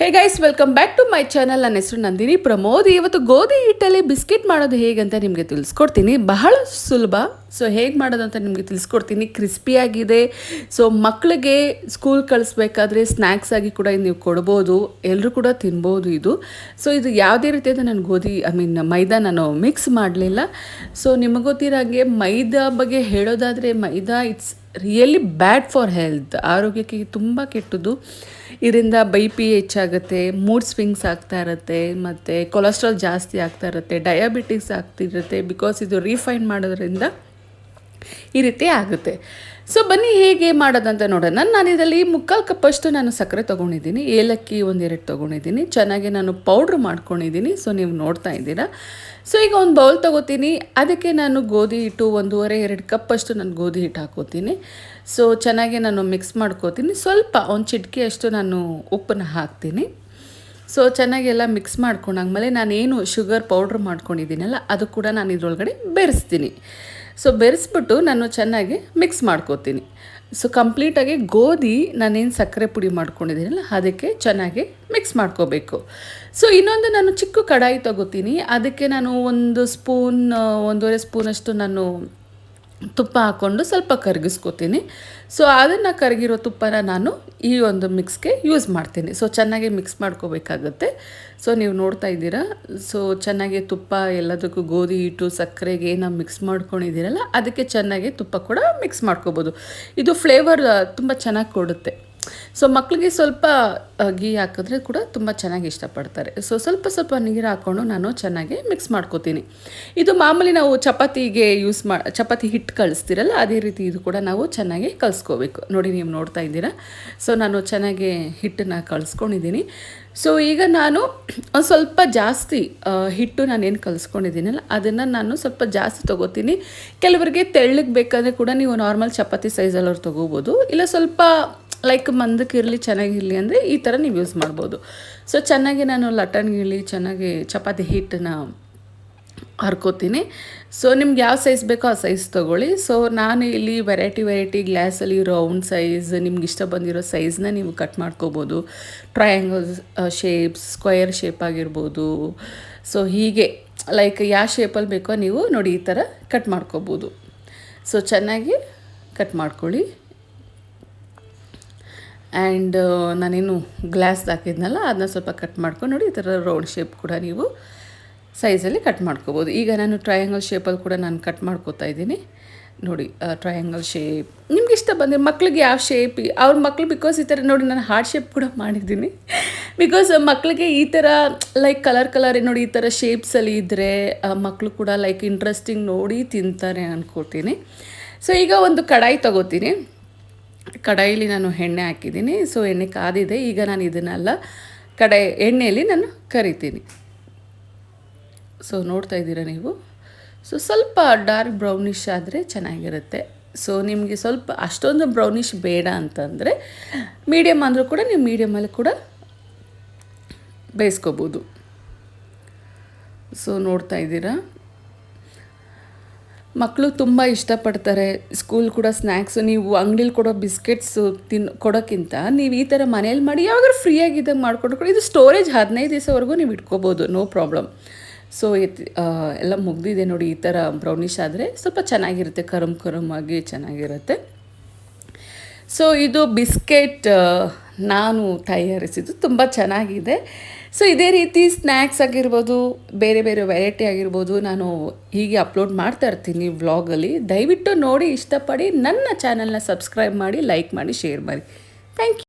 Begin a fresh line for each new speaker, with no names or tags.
Hey guys welcome back to my channel ನನ್ನ ಹೆಸರು ನಂದಿನಿ. ಪ್ರಮೋದ್, ಇವತ್ತು ಗೋಧಿ ಹಿಟ್ಟಲ್ಲಿ ಬಿಸ್ಕೆಟ್ ಮಾಡೋದು ಹೇಗೆ ಅಂತ ನಿಮಗೆ ತಿಳಿಸ್ಕೊಡ್ತೀನಿ. ಬಹಳ ಸುಲಭ. ಸೊ ಹೇಗೆ ಮಾಡೋದು ಅಂತ ನಿಮಗೆ ತಿಳಿಸ್ಕೊಡ್ತೀನಿ. ಕ್ರಿಸ್ಪಿಯಾಗಿದೆ ಸೊ ಮಕ್ಕಳಿಗೆ ಸ್ಕೂಲ್ ಕಳಿಸ್ಬೇಕಾದ್ರೆ ಸ್ನ್ಯಾಕ್ಸ್ ಆಗಿ ಕೂಡ ನೀವು ಕೊಡ್ಬೋದು. ಎಲ್ಲರೂ ಕೂಡ ತಿನ್ಬೋದು ಇದು. ಸೊ ಇದು ಯಾವುದೇ ರೀತಿಯಾದ ನಾನು ಗೋಧಿ ಐ ಮೀನ್ ಮೈದಾ ನಾನು ಮಿಕ್ಸ್ ಮಾಡಲಿಲ್ಲ. ಸೊ ನಿಮಗೆ ಗೊತ್ತಿರೋಂಗೆ ಮೈದಾ ಬಗ್ಗೆ ಹೇಳೋದಾದರೆ maida it's really bad for health ಆರೋಗ್ಯಕ್ಕೆ ತುಂಬ ಕೆಟ್ಟದ್ದು. ಇದರಿಂದ ಬೈ ಪಿ ಹೆಚ್ಚಾಗುತ್ತೆ, ಮೂಡ್ ಸ್ವಿಂಗ್ಸ್ ಆಗ್ತಾ ಇರುತ್ತೆ, ಮತ್ತು ಕೊಲೆಸ್ಟ್ರಾಲ್ ಜಾಸ್ತಿ ಆಗ್ತಾ ಇರುತ್ತೆ ಡಯಾಬಿಟಿಸ್ ಆಗ್ತಿರುತ್ತೆ ಬಿಕಾಸ್ ಇದು ರೀಫೈನ್ ಮಾಡೋದ್ರಿಂದ ಈ ರೀತಿ ಆಗುತ್ತೆ. ಸೊ ಬನ್ನಿ ಹೇಗೆ ಮಾಡೋದಂತ ನೋಡೋಣ. ನಾನು ಇದರಲ್ಲಿ ಮುಕ್ಕಾಲು ಕಪ್ಪಷ್ಟು ನಾನು ಸಕ್ಕರೆ ತೊಗೊಂಡಿದ್ದೀನಿ. ಏಲಕ್ಕಿ ಒಂದೆರಡು ತೊಗೊಂಡಿದ್ದೀನಿ. ಚೆನ್ನಾಗಿ ನಾನು ಪೌಡ್ರ್ ಮಾಡ್ಕೊಂಡಿದ್ದೀನಿ. ಸೊ ನೀವು ನೋಡ್ತಾ ಇದ್ದೀರಾ. ಸೊ ಈಗ ಒಂದು ಬೌಲ್ ತೊಗೋತೀನಿ. ಅದಕ್ಕೆ ನಾನು ಗೋಧಿ ಹಿಟ್ಟು ಒಂದೂವರೆ, ಎರಡು ಕಪ್ಪಷ್ಟು ನಾನು ಗೋಧಿ ಹಿಟ್ಟು ಹಾಕೋತೀನಿ. ಸೊ ಚೆನ್ನಾಗಿ ನಾನು ಮಿಕ್ಸ್ ಮಾಡ್ಕೋತೀನಿ. ಸ್ವಲ್ಪ ಒಂದು ಚಿಟಕಿಯಷ್ಟು ನಾನು ಉಪ್ಪನ್ನು ಹಾಕ್ತೀನಿ. ಸೊ ಚೆನ್ನಾಗಿ ಎಲ್ಲ ಮಿಕ್ಸ್ ಮಾಡ್ಕೊಂಡಾದ್ಮೇಲೆ ನಾನೇನು ಶುಗರ್ ಪೌಡ್ರ್ ಮಾಡ್ಕೊಂಡಿದ್ದೀನಲ್ಲ, ಅದು ಕೂಡ ನಾನು ಇದರೊಳಗಡೆ ಬೆರೆಸ್ತೀನಿ. ಸೊ ಬೆರೆಸ್ಬಿಟ್ಟು ನಾನು ಚೆನ್ನಾಗಿ ಮಿಕ್ಸ್ ಮಾಡ್ಕೋತೀನಿ. ಸೊ ಕಂಪ್ಲೀಟಾಗಿ ಗೋಧಿ ನಾನೇನು ಸಕ್ಕರೆ ಪುಡಿ ಮಾಡ್ಕೊಂಡಿದ್ದೀನಲ್ಲ, ಅದಕ್ಕೆ ಚೆನ್ನಾಗಿ ಮಿಕ್ಸ್ ಮಾಡ್ಕೋಬೇಕು. ಸೊ ಇನ್ನೊಂದು ನಾನು ಚಿಕ್ಕ ಕಡಾಯಿ ತಗೋತೀನಿ. ಅದಕ್ಕೆ ನಾನು ಒಂದು ಸ್ಪೂನ್ ಒಂದೂವರೆ ಸ್ಪೂನಷ್ಟು ನಾನು ತುಪ್ಪ ಹಾಕ್ಕೊಂಡು ಸ್ವಲ್ಪ ಕರಗಿಸ್ಕೊತೀನಿ. ಸೊ ಅದನ್ನು ಕರಗಿರೋ ತುಪ್ಪನ ನಾನು ಈ ಒಂದು ಮಿಕ್ಸ್ಗೆ ಯೂಸ್ ಮಾಡ್ತೀನಿ. ಸೊ ಚೆನ್ನಾಗಿ ಮಿಕ್ಸ್ ಮಾಡ್ಕೋಬೇಕಾಗತ್ತೆ. ಸೊ ನೀವು ನೋಡ್ತಾ ಇದ್ದೀರಾ? ಸೊ ಚೆನ್ನಾಗಿ ತುಪ್ಪ ಎಲ್ಲದಕ್ಕೂ ಗೋಧಿ ಹಿಟ್ಟು, ಸಕ್ಕರೆಗೆ ಏನೋ ಮಿಕ್ಸ್ ಮಾಡ್ಕೊಂಡಿದ್ದೀರಲ್ಲ, ಅದಕ್ಕೆ ಚೆನ್ನಾಗಿ ತುಪ್ಪ ಕೂಡ ಮಿಕ್ಸ್ ಮಾಡ್ಕೋಬೋದು. ಇದು ಫ್ಲೇವರ್ ತುಂಬ ಚೆನ್ನಾಗಿ ಕೊಡುತ್ತೆ. ಸೊ ಮಕ್ಕಳಿಗೆ ಸ್ವಲ್ಪ ಗೀ ಹಾಕಿದ್ರೆ ಕೂಡ ತುಂಬ ಚೆನ್ನಾಗಿ ಇಷ್ಟಪಡ್ತಾರೆ. ಸೊ ಸ್ವಲ್ಪ ಸ್ವಲ್ಪ ನೀರು ಹಾಕ್ಕೊಂಡು ನಾನು ಚೆನ್ನಾಗಿ ಮಿಕ್ಸ್ ಮಾಡ್ಕೋತೀನಿ. ಇದು ಮಾಮೂಲಿ ನಾವು ಚಪಾತಿಗೆ ಯೂಸ್ ಮಾ, ಚಪಾತಿ ಹಿಟ್ಟು ಕಳಿಸ್ತೀರಲ್ಲ, ಅದೇ ರೀತಿ ಇದು ಕೂಡ ನಾವು ಚೆನ್ನಾಗಿ ಕಲಿಸ್ಕೋಬೇಕು. ನೋಡಿ, ನೀವು ನೋಡ್ತಾ ಇದ್ದೀರಾ? ಸೊ ನಾನು ಚೆನ್ನಾಗಿ ಹಿಟ್ಟನ್ನು ಕಳಿಸ್ಕೊಂಡಿದ್ದೀನಿ. ಸೊ ಈಗ ನಾನು ಸ್ವಲ್ಪ ಜಾಸ್ತಿ ಹಿಟ್ಟು ನಾನೇನು ಕಲಿಸ್ಕೊಂಡಿದ್ದೀನಲ್ಲ, ಅದನ್ನು ನಾನು ಸ್ವಲ್ಪ ಜಾಸ್ತಿ ತೊಗೋತೀನಿ. ಕೆಲವರಿಗೆ ತೆಳ್ಳಗೆ ಬೇಕಾದರೆ ಕೂಡ ನೀವು ನಾರ್ಮಲ್ ಚಪಾತಿ ಸೈಜಲ್ಲವ್ರು ತೊಗೋಬೋದು. ಇಲ್ಲ ಸ್ವಲ್ಪ ಲೈಕ್ ಮಂದಕ್ಕಿರಲಿ ಚೆನ್ನಾಗಿರಲಿ ಅಂದರೆ ಈ ಥರ ನೀವು ಯೂಸ್ ಮಾಡ್ಬೋದು. ಸೊ ಚೆನ್ನಾಗಿ ನಾನು ಲಟಣ್ಗಿರಲಿ ಚೆನ್ನಾಗಿ ಚಪಾತಿ ಹಿಟ್ಟನ್ನ ಹರ್ಕೋತೀನಿ. ಸೊ ನಿಮ್ಗೆ ಯಾವ ಸೈಜ್ ಬೇಕೋ ಆ ಸೈಜ್ ತೊಗೊಳ್ಳಿ. ಸೊ ನಾನು ಇಲ್ಲಿ ವೆರೈಟಿ ವೆರೈಟಿ ಗ್ಲಾಸಲ್ಲಿ ರೌಂಡ್ ಸೈಜ್ ನಿಮ್ಗೆ ಇಷ್ಟ ಬಂದಿರೋ ಸೈಜ್ನ ನೀವು ಕಟ್ ಮಾಡ್ಕೋಬೋದು. ಟ್ರಯಾಂಗಲ್ ಶೇಪ್ಸ್ ಸ್ಕ್ವಯರ್ ಶೇಪ್ ಆಗಿರ್ಬೋದು. ಸೊ ಹೀಗೆ ಲೈಕ್ ಯಾವ ಶೇಪಲ್ಲಿ ಬೇಕೋ ನೀವು ನೋಡಿ ಈ ಥರ ಕಟ್ ಮಾಡ್ಕೋಬೋದು. ಸೊ ಚೆನ್ನಾಗಿ ಕಟ್ ಮಾಡ್ಕೊಳ್ಳಿ. ಆ್ಯಂಡ್ ನಾನೇನು ಗ್ಲಾಸ್ ಹಾಕಿದ್ನಲ್ಲ ಅದನ್ನ ಸ್ವಲ್ಪ ಕಟ್ ಮಾಡ್ಕೊಂಡು ನೋಡಿ ಈ ಥರ ರೌಂಡ್ ಶೇಪ್ ಕೂಡ ನೀವು ಸೈಜಲ್ಲಿ ಕಟ್ ಮಾಡ್ಕೋಬೋದು. ಈಗ ನಾನು ಟ್ರಯಾಂಗಲ್ ಶೇಪಲ್ಲಿ ಕೂಡ ನಾನು ಕಟ್ ಮಾಡ್ಕೋತಾ ಇದ್ದೀನಿ. ನೋಡಿ ಟ್ರಯಾಂಗಲ್ ಶೇಪ್ ನಿಮ್ಗೆ ಇಷ್ಟ ಬಂದರೆ ಮಕ್ಳಿಗೆ ಯಾವ ಶೇಪ್ ಅವ್ರ ಮಕ್ಳು ಬಿಕಾಸ್ ಈ ಥರ ನೋಡಿ ನಾನು ಹಾರ್ಟ್ ಶೇಪ್ ಕೂಡ ಮಾಡಿದ್ದೀನಿ. ಬಿಕಾಸ್ ಮಕ್ಕಳಿಗೆ ಈ ಥರ ಲೈಕ್ ಕಲರ್ ಕಲರ್ ನೋಡಿ ಈ ಥರ ಶೇಪ್ಸಲ್ಲಿ ಇದ್ದರೆ ಮಕ್ಕಳು ಕೂಡ ಲೈಕ್ ಇಂಟ್ರೆಸ್ಟಿಂಗ್ ನೋಡಿ ತಿಂತಾರೆ ಅಂದ್ಕೊಳ್ತೀನಿ ಸೊ ಈಗ ಒಂದು ಕಡಾಯಿ ತಗೋತೀನಿ. ಕಡಾಯಿಲಿ ನಾನು ಎಣ್ಣೆ ಹಾಕಿದ್ದೀನಿ. ಸೊ ಎಣ್ಣೆ ಕಾದಿದೆ. ಈಗ ನಾನು ಇದನ್ನೆಲ್ಲ ಕಡಾಯಿ ಎಣ್ಣೆಯಲ್ಲಿ ನಾನು ಕರಿತೀನಿ. ಸೊ ನೋಡ್ತಾ ಇದ್ದೀರಾ ನೀವು? ಸೊ ಸ್ವಲ್ಪ ಡಾರ್ಕ್ ಬ್ರೌನಿಷ್ ಆದರೆ ಚೆನ್ನಾಗಿರುತ್ತೆ. ಸೊ ನಿಮಗೆ ಸ್ವಲ್ಪ ಅಷ್ಟೊಂದು ಬ್ರೌನಿಷ್ ಬೇಡ ಅಂತಂದರೆ ಮೀಡಿಯಮ್ ಅಂದರೂ ಕೂಡ ನೀವು ಮೀಡಿಯಮಲ್ಲಿ ಕೂಡ ಬೇಯಿಸ್ಕೋಬೋದು. ಸೊ ನೋಡ್ತಾ ಇದ್ದೀರಾ? ಮಕ್ಕಳು ತುಂಬ ಇಷ್ಟಪಡ್ತಾರೆ. ಸ್ಕೂಲ್ ಕೂಡ ಸ್ನ್ಯಾಕ್ಸು ನೀವು ಅಂಗಡಿಲಿ ಕೊಡೋ ಬಿಸ್ಕೆಟ್ಸು ತಿನ್, ಕೊಡೋಕ್ಕಿಂತ ನೀವು ಈ ಥರ ಮನೇಲಿ ಮಾಡಿ ಯಾವಾಗಾದ್ರೂ ಫ್ರೀಯಾಗಿದ್ದಾಗ ಮಾಡಿಕೊಂಡು ಇದು ಸ್ಟೋರೇಜ್ ಹದಿನೈದು ದಿವಸವರೆಗೂ ನೀವು ಇಟ್ಕೋಬೋದು ನೋ ಪ್ರಾಬ್ಲಮ್ ಸೊ ಎಲ್ಲ ಮುಗ್ದಿದೆ ನೋಡಿ ಈ ಥರ ಬ್ರೌನಿಷ್ ಆದರೆ ಸ್ವಲ್ಪ ಚೆನ್ನಾಗಿರುತ್ತೆ, ಕರಮ್ ಕರಮ್ ಆಗಿ ಚೆನ್ನಾಗಿರುತ್ತೆ. ಸೊ ಇದು ಬಿಸ್ಕೆಟ್ ನಾನು ತಯಾರಿಸಿದ್ದು ತುಂಬ ಚೆನ್ನಾಗಿದೆ. ಸೊ ಇದೇ ರೀತಿ ಸ್ನ್ಯಾಕ್ಸ್ ಆಗಿರ್ಬೋದು, ಬೇರೆ ಬೇರೆ ವೆರೈಟಿ ಆಗಿರ್ಬೋದು, ನಾನು ಹೀಗೆ ಅಪ್ಲೋಡ್ ಮಾಡ್ತಾ ಇರ್ತೀನಿ ವ್ಲಾಗಲ್ಲಿ ದಯವಿಟ್ಟು ನೋಡಿ, ಇಷ್ಟಪಡಿ ನನ್ನ ಚಾನಲ್ನ ಸಬ್ಸ್ಕ್ರೈಬ್ ಮಾಡಿ ಲೈಕ್ ಮಾಡಿ ಶೇರ್ ಮಾಡಿ. Thank you